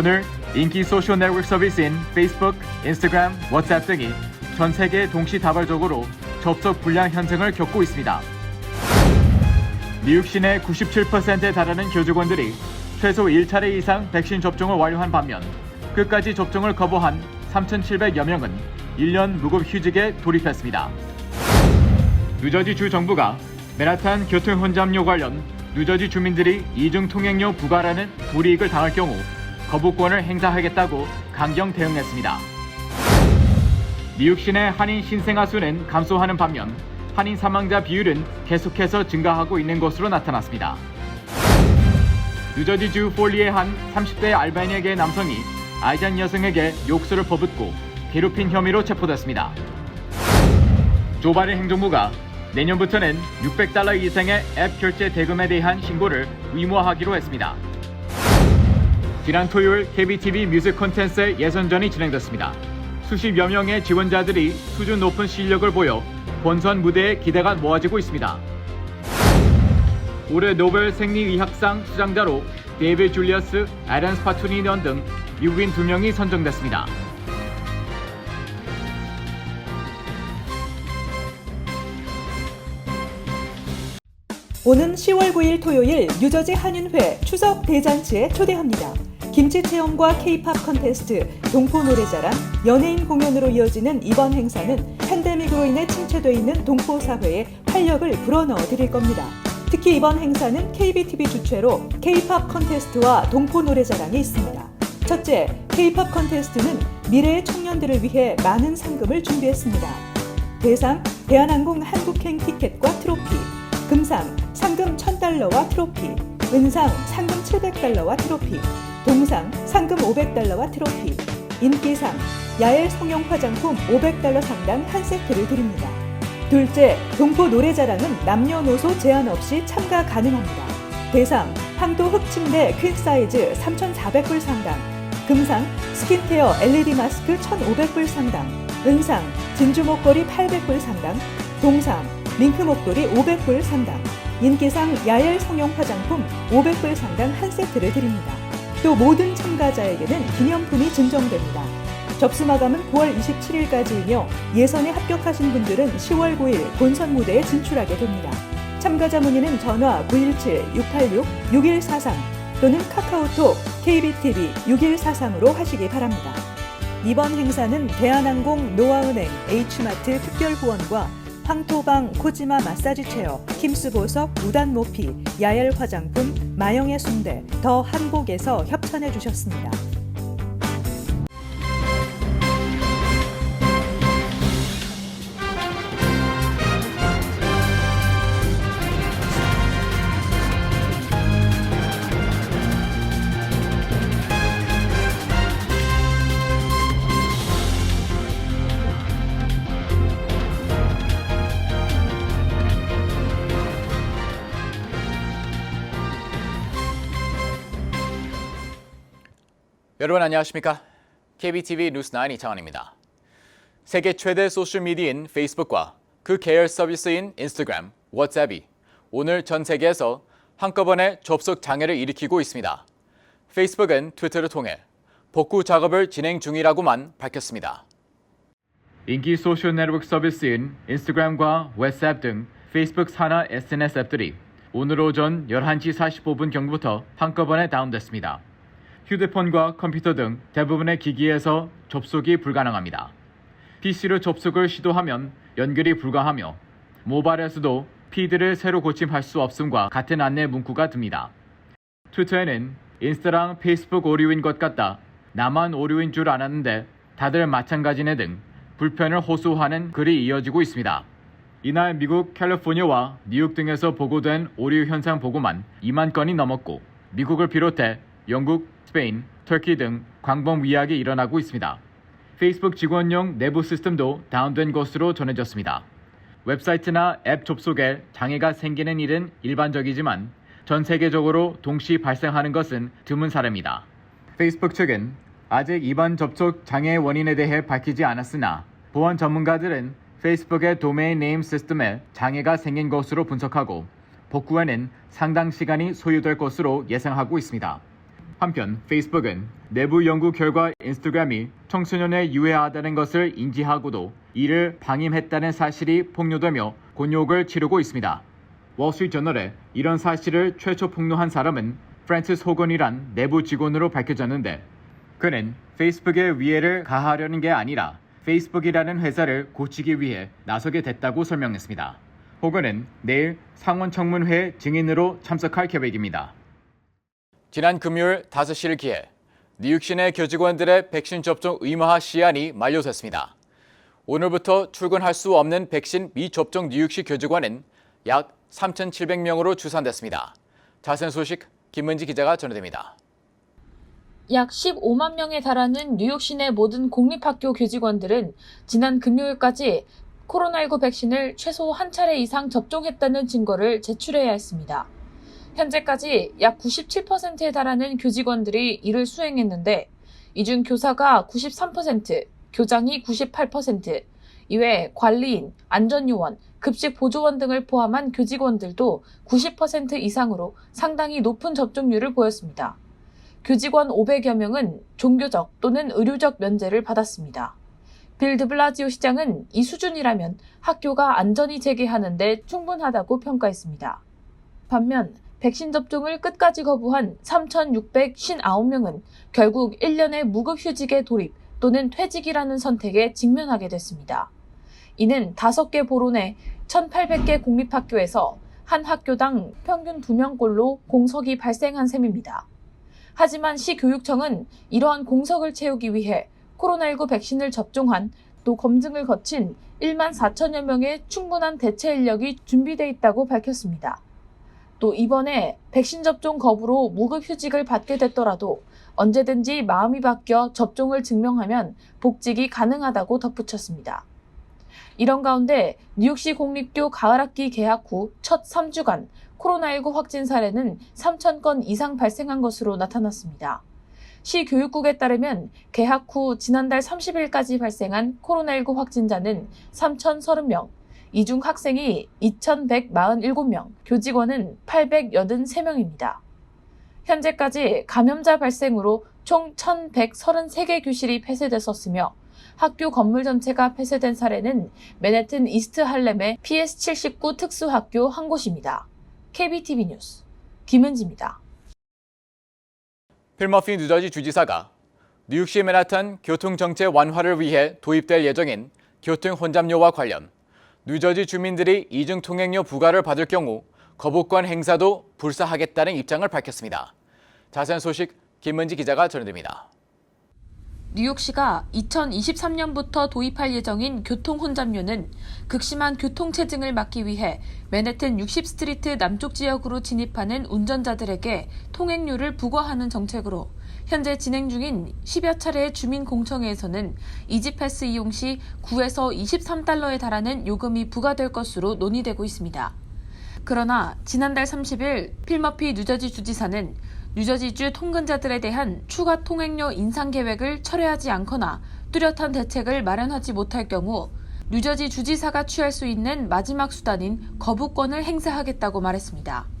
오늘 인기 소셜 네트워크 서비스인 페이스북, 인스타그램, 워츠앱 등이 전 세계 동시다발적으로 접속 불량 현상을 겪고 있습니다. 미국 시내 97%에 달하는 교직원들이 최소 1차례 이상 백신 접종을 완료한 반면 끝까지 접종을 거부한 3,700여 명은 1년 무급 휴직에 돌입했습니다. 뉴저지 주 정부가 맨하탄 교통 혼잡료 관련 뉴저지 주민들이 이중 통행료 부과라는 불이익을 당할 경우 거부권을 행사하겠다고 강경 대응했습니다. 미국 시내 한인 신생아 수는 감소하는 반면 한인 사망자 비율은 계속해서 증가하고 있는 것으로 나타났습니다. 뉴저지주 폴리의 한 30대 알바니아계 남성이 아이잔 여성에게 욕설을 퍼붓고 괴롭힌 혐의로 체포됐습니다. 조 바이든 행정부가 내년부터는 600달러 이상의 앱 결제 대금에 대한 신고를 의무화하기로 했습니다. 지난 토요일 KBTV 뮤직 콘텐츠의 예선전이 진행됐습니다. 수십여 명의 지원자들이 수준 높은 실력을 보여 본선 무대에 기대가 모아지고 있습니다. 올해 노벨 생리의학상 수상자로 데이비드 줄리어스, 아렌 스 파투니넌 등 미국인 두 명이 선정됐습니다. 오는 10월 9일 토요일 뉴저지 한인회 추석 대잔치에 초대합니다. 김치 체험과 K-팝 컨테스트, 동포 노래자랑, 연예인 공연으로 이어지는 이번 행사는 팬데믹으로 인해 침체돼 있는 동포 사회에 활력을 불어넣어 드릴 겁니다. 특히 이번 행사는 KBTV 주최로 K-팝 컨테스트와 동포 노래자랑이 있습니다. 첫째, K-팝 컨테스트는 미래의 청년들을 위해 많은 상금을 준비했습니다. 대상 대한항공 한국행 티켓과 트로피, 금상 상금 1000달러와 트로피, 은상 상금 700달러와 트로피, 동상 상금 500달러와 트로피, 인기상 야엘 성형 화장품 500달러 상당 한 세트를 드립니다. 둘째, 동포 노래자랑은 남녀노소 제한 없이 참가 가능합니다. 대상 황도 흑침대 퀸 사이즈 3,400불 상당, 금상 스킨케어 LED 마스크 1,500불 상당, 은상 진주 목걸이 800불 상당, 동상 링크 목도리 500불 상당, 인기상 야엘 성형 화장품 500불 상당 한 세트를 드립니다. 또 모든 참가자에게는 기념품이 증정됩니다. 접수 마감은 9월 27일까지이며 예선에 합격하신 분들은 10월 9일 본선 무대에 진출하게 됩니다. 참가자 문의는 전화 917-686-6143 또는 카카오톡 KBTV 6143으로 하시기 바랍니다. 이번 행사는 대한항공, 노아은행, H마트 특별 후원과 황토방, 코지마 마사지 체어, 킴스 보석, 무단 모피, 야엘 화장품, 마영의 순대, 더 한복에서 협찬해 주셨습니다. 여러분 안녕하십니까? KBTV 뉴스9 이창환입니다. 세계 최대 소셜미디어인 페이스북과 그 계열 서비스인 인스타그램, 워츠앱이 오늘 전 세계에서 한꺼번에 접속 장애를 일으키고 있습니다. 페이스북은 트위터를 통해 복구 작업을 진행 중이라고만 밝혔습니다. 인기 소셜 네트워크 서비스인 인스타그램과 왓츠앱 등 페이스북 산하 SNS 앱들이 오늘 오전 11시 45분 경부터 한꺼번에 다운됐습니다. 휴대폰과 컴퓨터 등 대부분의 기기에서 접속이 불가능합니다. PC로 접속을 시도하면 연결이 불가하며 모바일에서도 피드를 새로 고침할 수 없음과 같은 안내 문구가 듭니다. 트위터에는 인스타랑 페이스북 오류인 것 같다. 나만 오류인 줄 알았는데 다들 마찬가지네 등 불편을 호소하는 글이 이어지고 있습니다. 이날 미국 캘리포니아와 뉴욕 등에서 보고된 오류 현상 보고만 2만 건이 넘었고 미국을 비롯해 영국, 스페인, 터키 등 광범 위약이 일어나고 있습니다. 페이스북 직원용 내부 시스템도 다운된 것으로 전해졌습니다. 웹사이트나 앱 접속에 장애가 생기는 일은 일반적이지만 전 세계적으로 동시 발생하는 것은 드문 사례입니다. 페이스북 측은 아직 이번 접촉 장애의 원인에 대해 밝히지 않았으나 보안 전문가들은 페이스북의 도메인 네임 시스템에 장애가 생긴 것으로 분석하고 복구에는 상당 시간이 소요될 것으로 예상하고 있습니다. 한편 페이스북은 내부 연구 결과 인스타그램이 청소년에 유해하다는 것을 인지하고도 이를 방임했다는 사실이 폭로되며 곤욕을 치르고 있습니다. 월스트리트저널에 이런 사실을 최초 폭로한 사람은 프란시스 호건이란 내부 직원으로 밝혀졌는데 그는 페이스북에 위해를 가하려는 게 아니라 페이스북이라는 회사를 고치기 위해 나서게 됐다고 설명했습니다. 호건은 내일 상원 청문회 증인으로 참석할 계획입니다. 지난 금요일 5시를 기해 뉴욕 시내 교직원들의 백신 접종 의무화 시한이 만료됐습니다. 오늘부터 출근할 수 없는 백신 미접종 뉴욕시 교직원은 약 3,700명으로 추산됐습니다. 자세한 소식 김문지 기자가 전해드립니다. 약 15만 명에 달하는 뉴욕 시내 모든 공립학교 교직원들은 지난 금요일까지 코로나19 백신을 최소 한 차례 이상 접종했다는 증거를 제출해야 했습니다. 현재까지 약 97%에 달하는 교직원들이 이를 수행했는데 이 중 교사가 93%, 교장이 98%, 이외 관리인, 안전요원, 급식 보조원 등을 포함한 교직원들도 90% 이상으로 상당히 높은 접종률을 보였습니다. 교직원 500여 명은 종교적 또는 의료적 면제를 받았습니다. 빌 드블라지오 시장은 이 수준이라면 학교가 안전히 재개하는데 충분하다고 평가했습니다. 반면 백신 접종을 끝까지 거부한 3,659명은 결국 1년의 무급휴직에 돌입 또는 퇴직이라는 선택에 직면하게 됐습니다. 이는 5개 보로 내 1,800개 공립학교에서 한 학교당 평균 2명꼴로 공석이 발생한 셈입니다. 하지만 시교육청은 이러한 공석을 채우기 위해 코로나19 백신을 접종한 또 검증을 거친 1만 4천여 명의 충분한 대체 인력이 준비돼 있다고 밝혔습니다. 또 이번에 백신 접종 거부로 무급 휴직을 받게 됐더라도 언제든지 마음이 바뀌어 접종을 증명하면 복직이 가능하다고 덧붙였습니다. 이런 가운데 뉴욕시 공립교 가을학기 개학 후 첫 3주간 코로나19 확진 사례는 3,000건 이상 발생한 것으로 나타났습니다. 시 교육국에 따르면 개학 후 지난달 30일까지 발생한 코로나19 확진자는 3,030명, 이 중 학생이 2,147명, 교직원은 883명입니다. 현재까지 감염자 발생으로 총 1,133개 교실이 폐쇄됐었으며 학교 건물 전체가 폐쇄된 사례는 맨해튼 이스트 할렘의 PS79 특수학교 한 곳입니다. KBTV 뉴스 김은지입니다. 필머피 뉴저지 주지사가 뉴욕시 맨하탄 교통정체 완화를 위해 도입될 예정인 교통 혼잡료와 관련 뉴저지 주민들이 이중 통행료 부과를 받을 경우 거부권 행사도 불사하겠다는 입장을 밝혔습니다. 자세한 소식 김문지 기자가 전해드립니다. 뉴욕시가 2023년부터 도입할 예정인 교통 혼잡료는 극심한 교통 체증을 막기 위해 맨해튼 60스트리트 남쪽 지역으로 진입하는 운전자들에게 통행료를 부과하는 정책으로 현재 진행 중인 10여 차례의 주민 공청회에서는 이지패스 이용 시 9에서 23달러에 달하는 요금이 부과될 것으로 논의되고 있습니다. 그러나 지난달 30일 필머피 뉴저지 주지사는 뉴저지주 통근자들에 대한 추가 통행료 인상 계획을 철회하지 않거나 뚜렷한 대책을 마련하지 못할 경우 뉴저지 주지사가 취할 수 있는 마지막 수단인 거부권을 행사하겠다고 말했습니다.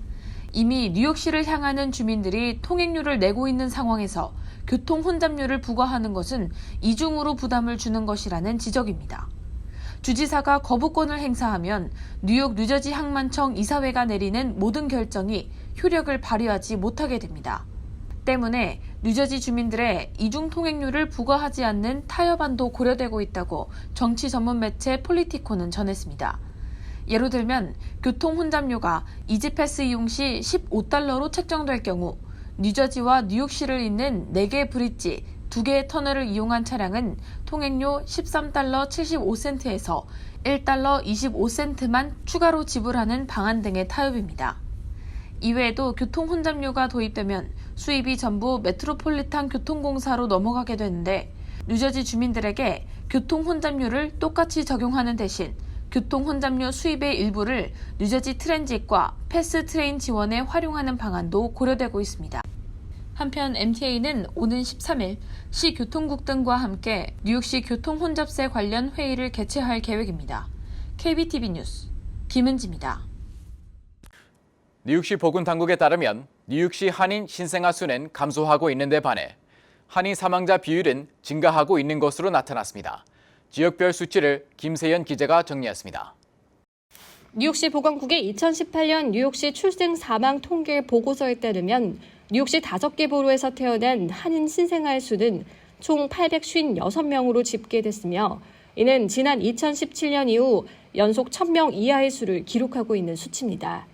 이미 뉴욕시를 향하는 주민들이 통행료를 내고 있는 상황에서 교통 혼잡료를 부과하는 것은 이중으로 부담을 주는 것이라는 지적입니다. 주지사가 거부권을 행사하면 뉴욕 뉴저지 항만청 이사회가 내리는 모든 결정이 효력을 발휘하지 못하게 됩니다. 때문에 뉴저지 주민들의 이중 통행료를 부과하지 않는 타협안도 고려되고 있다고 정치 전문 매체 폴리티코는 전했습니다. 예로 들면 교통 혼잡료가 이지패스 이용 시 15달러로 책정될 경우 뉴저지와 뉴욕시를 잇는 4개 브릿지, 2개의 터널을 이용한 차량은 통행료 13달러 75센트에서 1달러 25센트만 추가로 지불하는 방안 등의 타협입니다. 이외에도 교통 혼잡료가 도입되면 수입이 전부 메트로폴리탄 교통공사로 넘어가게 되는데 뉴저지 주민들에게 교통 혼잡료를 똑같이 적용하는 대신 교통 혼잡료 수입의 일부를 뉴저지 트랜짓과 패스 트레인 지원에 활용하는 방안도 고려되고 있습니다. 한편 MTA는 오는 13일 시 교통국 등과 함께 뉴욕시 교통 혼잡세 관련 회의를 개최할 계획입니다. KBTV 뉴스 김은지입니다. 뉴욕시 보건 당국에 따르면 뉴욕시 한인 신생아 수는 감소하고 있는 데 반해 한인 사망자 비율은 증가하고 있는 것으로 나타났습니다. 지역별 수치를 김세연 기자가 정리했습니다. 뉴욕시 보건국의 2018년 뉴욕시 출생 사망 통계 보고서에 따르면 뉴욕시 5개 보로에서 태어난 한인 신생아의 수는 총 856명으로 집계됐으며 이는 지난 2017년 이후 연속 1000명 이하의 수를 기록하고 있는 수치입니다.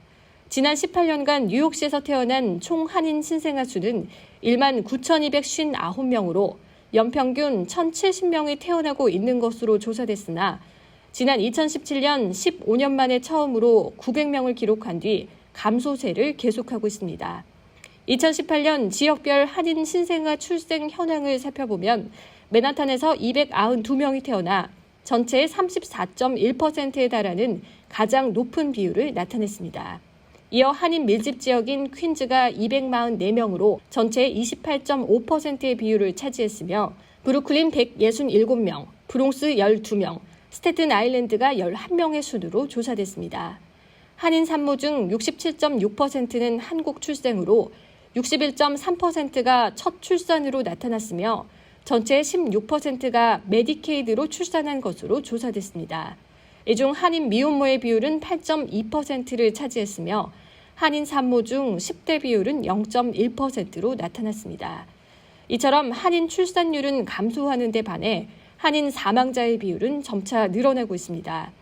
지난 18년간 뉴욕시에서 태어난 총 한인 신생아 수는 1만 9,259명으로 연평균 1,070명이 태어나고 있는 것으로 조사됐으나 지난 2017년 15년 만에 처음으로 900명을 기록한 뒤 감소세를 계속하고 있습니다. 2018년 지역별 한인 신생아 출생 현황을 살펴보면 맨하탄에서 292명이 태어나 전체의 34.1%에 달하는 가장 높은 비율을 나타냈습니다. 이어 한인 밀집 지역인 퀸즈가 244명으로 전체의 28.5%의 비율을 차지했으며 브루클린 167명, 브롱스 12명, 스테튼 아일랜드가 11명의 순으로 조사됐습니다. 한인 산모 중 67.6%는 한국 출생으로 61.3%가 첫 출산으로 나타났으며 전체의 16%가 메디케이드로 출산한 것으로 조사됐습니다. 이 중 한인 미혼모의 비율은 8.2%를 차지했으며 한인 산모 중 10대 비율은 0.1%로 나타났습니다. 이처럼 한인 출산율은 감소하는 데 반해 한인 사망자의 비율은 점차 늘어나고 있습니다.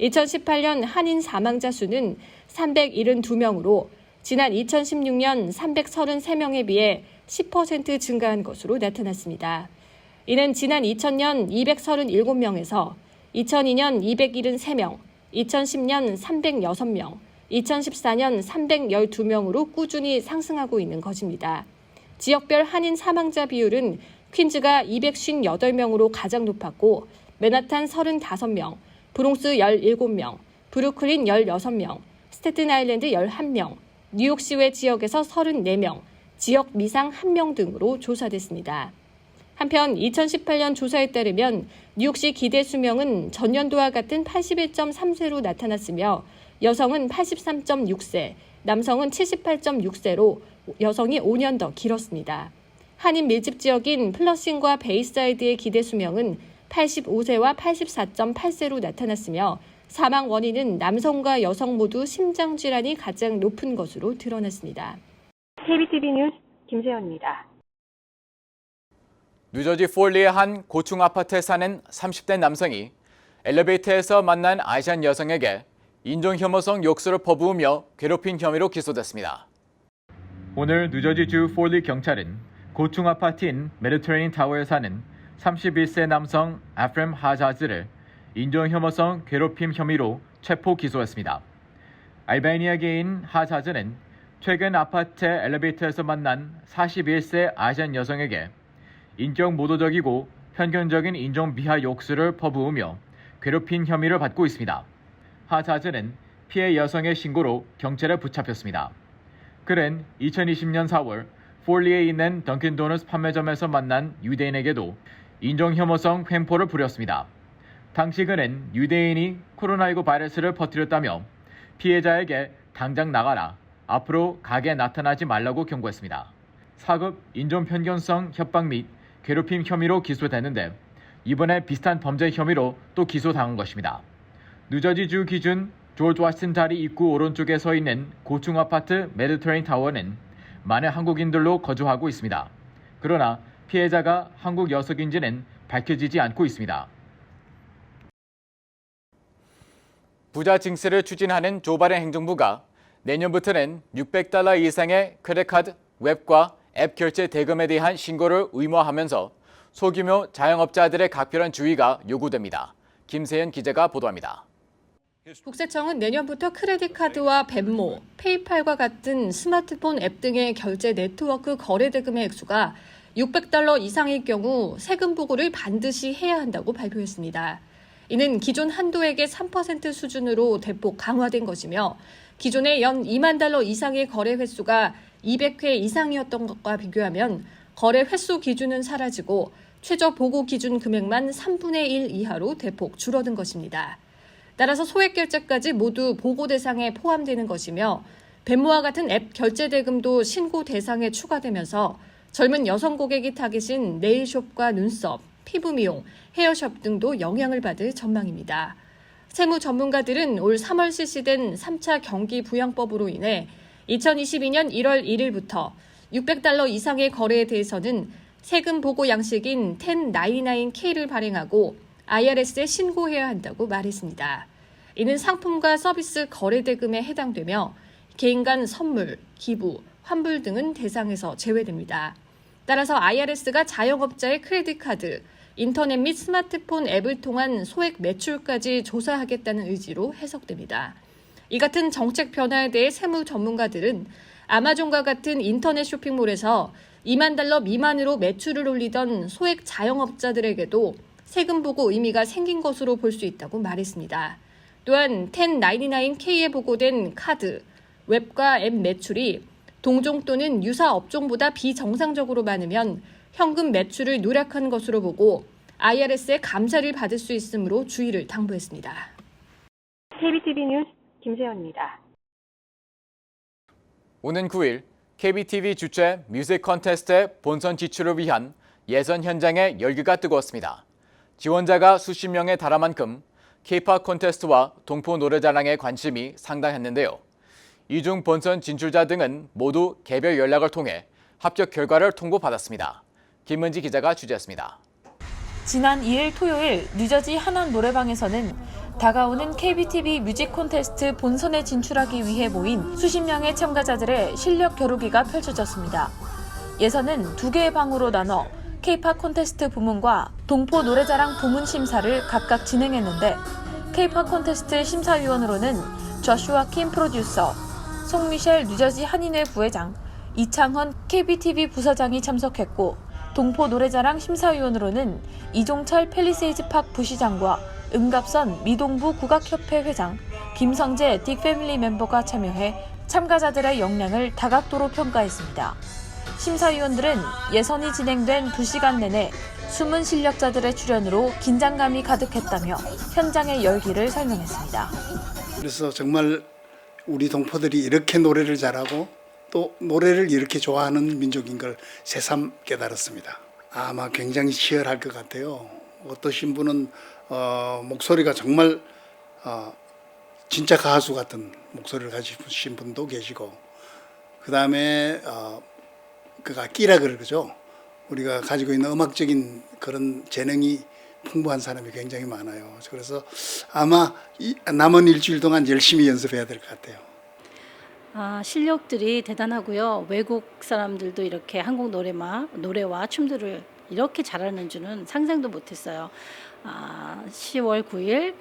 2018년 한인 사망자 수는 372명으로 지난 2016년 333명에 비해 10% 증가한 것으로 나타났습니다. 이는 지난 2000년 237명에서 2002년 273명, 2010년 306명, 2014년 312명으로 꾸준히 상승하고 있는 것입니다. 지역별 한인 사망자 비율은 퀸즈가 258명으로 가장 높았고 맨하탄 35명, 브롱스 17명, 브루클린 16명, 스테튼 아일랜드 11명, 뉴욕시 외 지역에서 34명, 지역 미상 1명 등으로 조사됐습니다. 한편 2018년 조사에 따르면 뉴욕시 기대 수명은 전년도와 같은 81.3세로 나타났으며 여성은 83.6세, 남성은 78.6세로 여성이 5년 더 길었습니다. 한인 밀집 지역인 플러싱과 베이사이드의 기대 수명은 85세와 84.8세로 나타났으며 사망 원인은 남성과 여성 모두 심장 질환이 가장 높은 것으로 드러났습니다. KBTV 뉴스 김세연입니다. 뉴저지 폴리의 한 고층 아파트에 사는 30대 남성이 엘리베이터에서 만난 아시안 여성에게 인종혐오성 욕설을 퍼부으며 괴롭힌 혐의로 기소됐습니다. 오늘 뉴저지주 폴리 경찰은 고층 아파트인 메디트레인 타워에 사는 31세 남성 아프렘 하자즈를 인종혐오성 괴롭힘 혐의로 체포 기소했습니다. 알바니아계인 하자즈는 최근 아파트 엘리베이터에서 만난 41세 아시안 여성에게 인격 모독적이고 편견적인 인종 비하 욕설을 퍼부으며 괴롭힌 혐의를 받고 있습니다. 하자즈는 피해 여성의 신고로 경찰에 붙잡혔습니다. 그는 2020년 4월 폴리에 있는 던킨 도너스 판매점에서 만난 유대인에게도 인종 혐오성 횡포를 부렸습니다. 당시 그는 유대인이 코로나19 바이러스를 퍼뜨렸다며 피해자에게 당장 나가라, 앞으로 가게 나타나지 말라고 경고했습니다. 사급 인종 편견성 협박 및 괴롭힘 혐의로 기소됐는데 이번에 비슷한 범죄 혐의로 또 기소당한 것입니다. 뉴저지주 기준 조지 와신 다리 입구 오른쪽에 서 있는 고층 아파트 메디트레인 타워는 많은 한국인들로 거주하고 있습니다. 그러나 피해자가 한국 여성인지는 밝혀지지 않고 있습니다. 부자 증세를 추진하는 조 바이든 행정부가 내년부터는 600달러 이상의 크레카드, 웹과 앱 결제 대금에 대한 신고를 의무화하면서 소규모 자영업자들의 각별한 주의가 요구됩니다. 김세현 기자가 보도합니다. 국세청은 내년부터 크레딧 카드와 벤모, 페이팔과 같은 스마트폰 앱 등의 결제 네트워크 거래 대금의 액수가 600달러 이상일 경우 세금 보고를 반드시 해야 한다고 발표했습니다. 이는 기존 한도액의 3% 수준으로 대폭 강화된 것이며 기존의 연 2만 달러 이상의 거래 횟수가 200회 이상이었던 것과 비교하면 거래 횟수 기준은 사라지고 최저 보고 기준 금액만 3분의 1 이하로 대폭 줄어든 것입니다. 따라서 소액 결제까지 모두 보고 대상에 포함되는 것이며 벤모와 같은 앱 결제 대금도 신고 대상에 추가되면서 젊은 여성 고객이 타깃인 네일숍과 눈썹, 피부 미용, 헤어숍 등도 영향을 받을 전망입니다. 세무 전문가들은 올 3월 실시된 3차 경기 부양법으로 인해 2022년 1월 1일부터 600달러 이상의 거래에 대해서는 세금 보고 양식인 1099K를 발행하고 IRS에 신고해야 한다고 말했습니다. 이는 상품과 서비스 거래 대금에 해당되며 개인 간 선물, 기부, 환불 등은 대상에서 제외됩니다. 따라서 IRS가 자영업자의 크레딧 카드, 인터넷 및 스마트폰 앱을 통한 소액 매출까지 조사하겠다는 의지로 해석됩니다. 이 같은 정책 변화에 대해 세무 전문가들은 아마존과 같은 인터넷 쇼핑몰에서 2만 달러 미만으로 매출을 올리던 소액 자영업자들에게도 세금 보고 의미가 생긴 것으로 볼 수 있다고 말했습니다. 또한 1099K에 보고된 카드, 웹과 앱 매출이 동종 또는 유사 업종보다 비정상적으로 많으면 현금 매출을 누락한 것으로 보고 IRS의 감사를 받을 수 있으므로 주의를 당부했습니다. KBTV 뉴스 김세현입니다. 오는 9일 KBTV 주최 뮤직 컨테스트의 본선 지출을 위한 예선 현장에 열기가 뜨거웠습니다. 지원자가 수십 명에 달할 만큼 K-팝 콘테스트와 동포 노래자랑에 관심이 상당했는데요. 이중 본선 진출자 등은 모두 개별 연락을 통해 합격 결과를 통보받았습니다. 김은지 기자가 취재했습니다. 지난 2일 토요일 뉴저지 한원 노래방에서는 다가오는 KBTV 뮤직 콘테스트 본선에 진출하기 위해 모인 수십 명의 참가자들의 실력 겨루기가 펼쳐졌습니다. 예선은 두 개의 방으로 나눠 K-팝 콘테스트 부문과 동포 노래자랑 부문 심사를 각각 진행했는데 K-팝 콘테스트 심사위원으로는 저슈아 킴 프로듀서, 송미셸 뉴저지 한인회 부회장, 이창헌 KBTV 부사장이 참석했고 동포 노래자랑 심사위원으로는 이종철 펠리세이즈 팍 부시장과 은갑선 미동부 국악협회 회장, 김성재 딕패밀리 멤버가 참여해 참가자들의 역량을 다각도로 평가했습니다. 심사위원들은 예선이 진행된 2시간 내내 숨은 실력자들의 출연으로 긴장감이 가득했다며 현장의 열기를 설명했습니다. 그래서 정말 우리 동포들이 이렇게 노래를 잘하고 또 노래를 이렇게 좋아하는 민족인 걸 새삼 깨달았습니다. 아마 굉장히 치열할 것 같아요. 어떠신 분은 어, 목소리가 정말 어, 진짜 가수 같은 목소리를 가지신 분도 계시고 그 다음에 어, 그 악기라 그러죠. 우리가 가지고 있는 음악적인 그런 재능이 풍부한 사람이 굉장히 많아요. 그래서 아마 이 남은 일주일 동안 열심히 연습해야 될 것 같아요. 아, 실력들이 대단하고요. 외국 사람들도 이렇게 한국 노래마, 노래와 춤들을 이렇게 잘하는 줄은 상상도 못했어요. 아, 10월 9일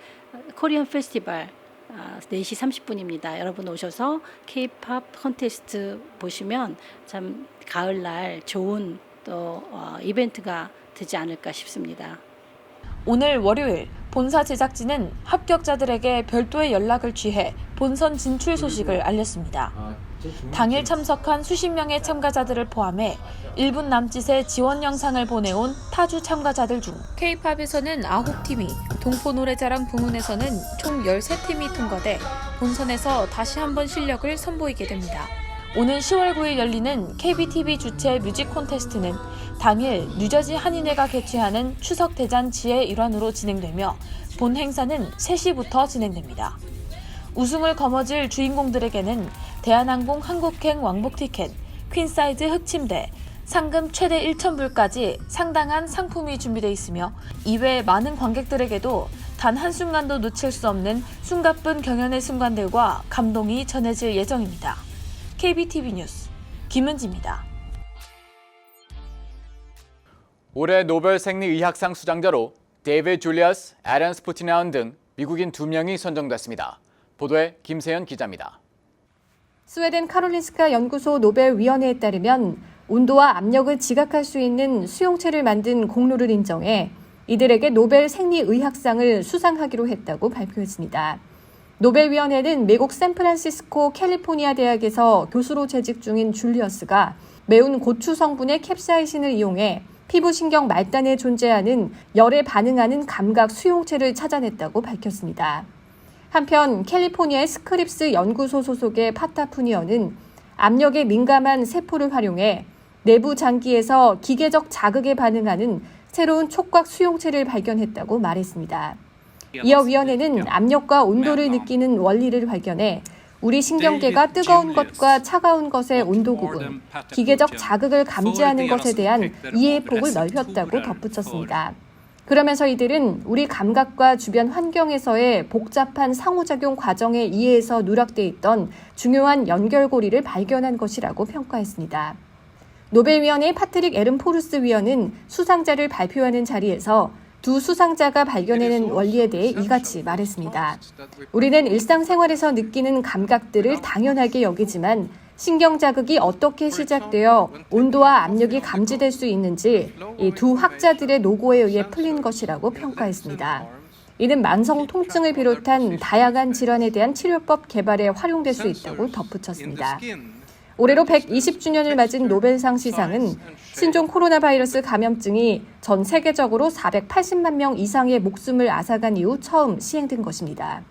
코리안 페스티벌 아, 4시 30분입니다. 여러분 오셔서 K-팝 컨테스트 보시면 참 가을날 좋은 또 어, 이벤트가 되지 않을까 싶습니다. 오늘 월요일 본사 제작진은 합격자들에게 별도의 연락을 취해 본선 진출 소식을 알렸습니다. 당일 참석한 수십 명의 참가자들을 포함해 1분 남짓의 지원 영상을 보내온 타주 참가자들 중 K-팝에서는 9팀이, 동포 노래자랑 부문에서는 총 13팀이 통과돼 본선에서 다시 한번 실력을 선보이게 됩니다. 오는 10월 9일 열리는 KBTV 주최 뮤직 콘테스트는 당일 뉴저지 한인회가 개최하는 추석 대잔치의 일환으로 진행되며 본 행사는 3시부터 진행됩니다. 우승을 거머쥘 주인공들에게는 대한항공 한국행 왕복 티켓, 퀸사이즈 흑침대, 상금 최대 1,000불까지 상당한 상품이 준비되어 있으며 이외 많은 관객들에게도 단 한순간도 놓칠 수 없는 숨가쁜 경연의 순간들과 감동이 전해질 예정입니다. KBTV 뉴스 김은지입니다. 올해 노벨 생리의학상 수장자로 데이비드 줄리어스, 애런 스푸티나운 등 미국인 두 명이 선정됐습니다. 보도에 김세현 기자입니다. 스웨덴 카롤린스카 연구소 노벨 위원회에 따르면 온도와 압력을 지각할 수 있는 수용체를 만든 공로를 인정해 이들에게 노벨 생리의학상을 수상하기로 했다고 발표했습니다. 노벨위원회는 미국 샌프란시스코 캘리포니아 대학에서 교수로 재직 중인 줄리어스가 매운 고추 성분의 캡사이신을 이용해 피부신경 말단에 존재하는 열에 반응하는 감각 수용체를 찾아냈다고 밝혔습니다. 한편 캘리포니아의 스크립스 연구소 소속의 파타푸니어는 압력에 민감한 세포를 활용해 내부 장기에서 기계적 자극에 반응하는 새로운 촉각 수용체를 발견했다고 말했습니다. 이어 위원회는 압력과 온도를 느끼는 원리를 발견해 우리 신경계가 뜨거운 것과 차가운 것의 온도 구분, 기계적 자극을 감지하는 것에 대한 이해의 폭을 넓혔다고 덧붙였습니다. 그러면서 이들은 우리 감각과 주변 환경에서의 복잡한 상호작용 과정의 이해에서 누락돼 있던 중요한 연결고리를 발견한 것이라고 평가했습니다. 노벨위원회 파트릭 에른 포르스 위원은 수상자를 발표하는 자리에서 두 수상자가 발견해낸 원리에 대해 이같이 말했습니다. 우리는 일상생활에서 느끼는 감각들을 당연하게 여기지만 신경 자극이 어떻게 시작되어 온도와 압력이 감지될 수 있는지 이 두 학자들의 노고에 의해 풀린 것이라고 평가했습니다. 이는 만성 통증을 비롯한 다양한 질환에 대한 치료법 개발에 활용될 수 있다고 덧붙였습니다. 올해로 120주년을 맞은 노벨상 시상은 신종 코로나 바이러스 감염증이 전 세계적으로 480만 명 이상의 목숨을 앗아간 이후 처음 시행된 것입니다.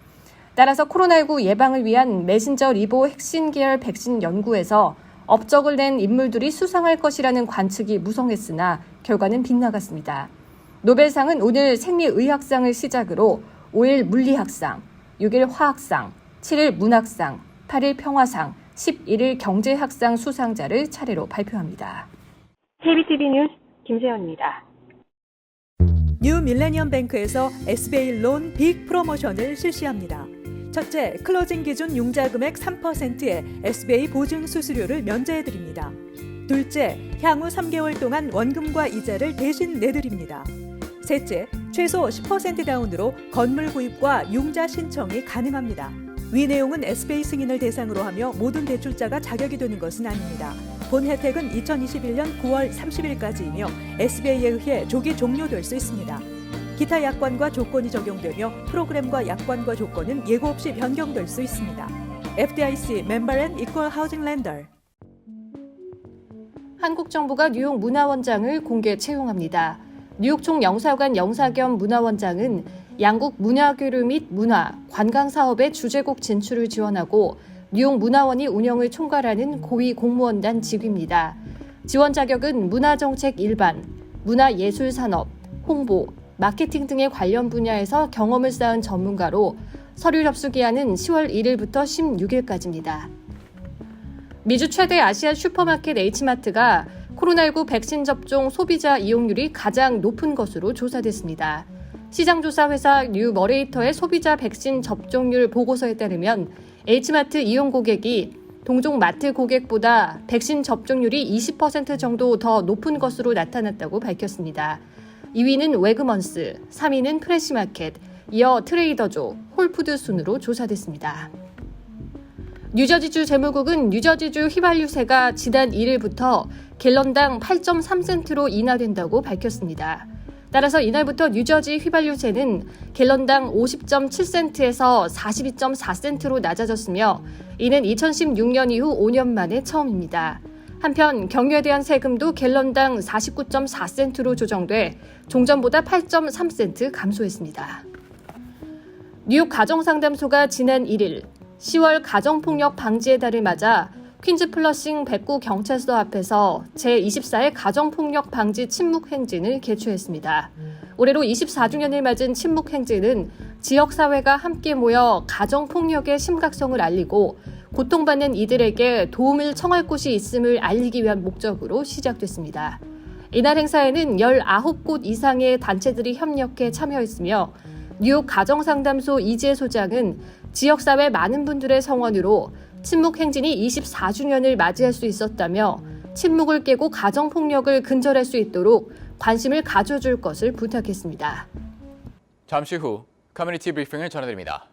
따라서 코로나19 예방을 위한 메신저 리보 핵신 계열 백신 연구에서 업적을 낸 인물들이 수상할 것이라는 관측이 무성했으나 결과는 빗나갔습니다. 노벨상은 오늘 생리의학상을 시작으로 5일 물리학상, 6일 화학상, 7일 문학상, 8일 평화상, 11일 경제학상 수상자를 차례로 발표합니다. KBTV 뉴스 김세현입니다. 뉴 밀레니엄 뱅크에서 SBA 론 빅 프로모션을 실시합니다. 첫째, 클로징 기준 융자 금액 3%의 SBA 보증 수수료를 면제해 드립니다. 둘째, 향후 3개월 동안 원금과 이자를 대신 내드립니다. 셋째, 최소 10% 다운으로 건물 구입과 융자 신청이 가능합니다. 위 내용은 SBA 승인을 대상으로 하며 모든 대출자가 자격이 되는 것은 아닙니다. 본 혜택은 2021년 9월 30일까지이며 SBA에 의해 조기 종료될 수 있습니다. 기타 약관과 조건이 적용되며 프로그램과 약관과 조건은 예고 없이 변경될 수 있습니다. FDIC 이퀄 하우징 랜더 한국 정부가 뉴욕 문화원장을 공개 채용합니다. 뉴욕 총영사관 영사 겸 문화원장은 양국 문화교류 및 문화, 관광 사업의 주제국 진출을 지원하고 뉴욕 문화원이 운영을 총괄하는 고위 공무원단 직위입니다. 지원 자격은 문화정책 일반, 문화예술산업, 홍보, 마케팅 등의 관련 분야에서 경험을 쌓은 전문가로 서류 접수 기한은 10월 1일부터 16일까지입니다. 미주 최대 아시아 슈퍼마켓 H마트가 코로나19 백신 접종 소비자 이용률이 가장 높은 것으로 조사됐습니다. 시장조사 회사 뉴머레이터의 소비자 백신 접종률 보고서에 따르면 H마트 이용 고객이 동종 마트 고객보다 백신 접종률이 20% 정도 더 높은 것으로 나타났다고 밝혔습니다. 2위는 웨그먼스, 3위는 프레시마켓, 이어 트레이더조, 홀푸드 순으로 조사됐습니다. 뉴저지주 재무국은 뉴저지주 휘발유세가 지난 1일부터 갤런당 8.3센트로 인하된다고 밝혔습니다. 따라서 이날부터 뉴저지 휘발유세는 갤런당 50.7센트에서 42.4센트로 낮아졌으며 이는 2016년 이후 5년 만에 처음입니다. 한편 경유에 대한 세금도 갤런당 49.4센트로 조정돼 종전보다 8.3센트 감소했습니다. 뉴욕 가정상담소가 지난 1일 10월 가정폭력 방지의 달을 맞아 퀸즈 플러싱 백구 경찰서 앞에서 제24회 가정폭력 방지 침묵 행진을 개최했습니다. 올해로 24주년을 맞은 침묵 행진은 지역사회가 함께 모여 가정폭력의 심각성을 알리고 고통받는 이들에게 도움을 청할 곳이 있음을 알리기 위한 목적으로 시작됐습니다. 이날 행사에는 19곳 이상의 단체들이 협력해 참여했으며 뉴욕 가정상담소 이재 소장은 지역사회 많은 분들의 성원으로 침묵 행진이 24주년을 맞이할 수 있었다며 침묵을 깨고 가정 폭력을 근절할 수 있도록 관심을 가져줄 것을 부탁했습니다. 잠시 후 커뮤니티 브리핑을 전해드립니다.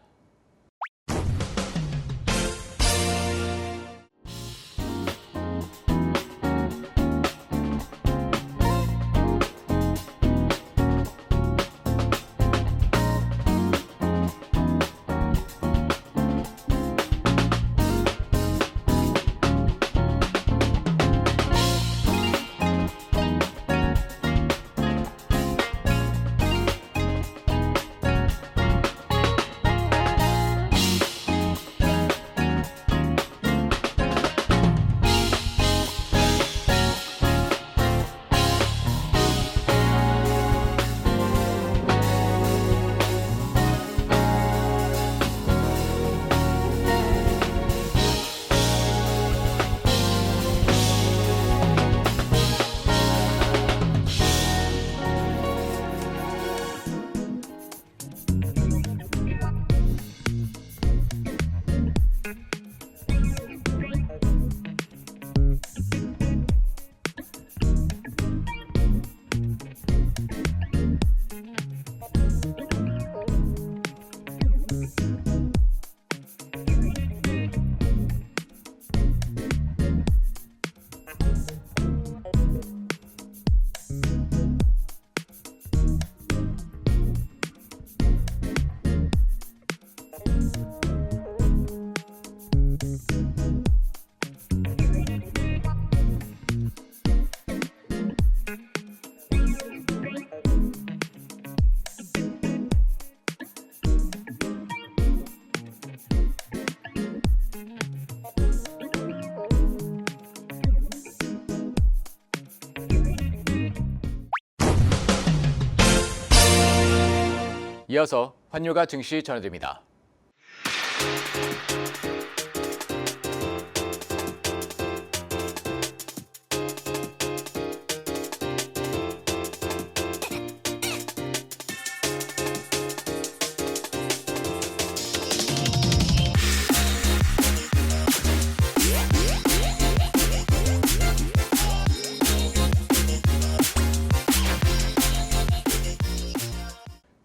이어서 환율과 증시 전해드립니다.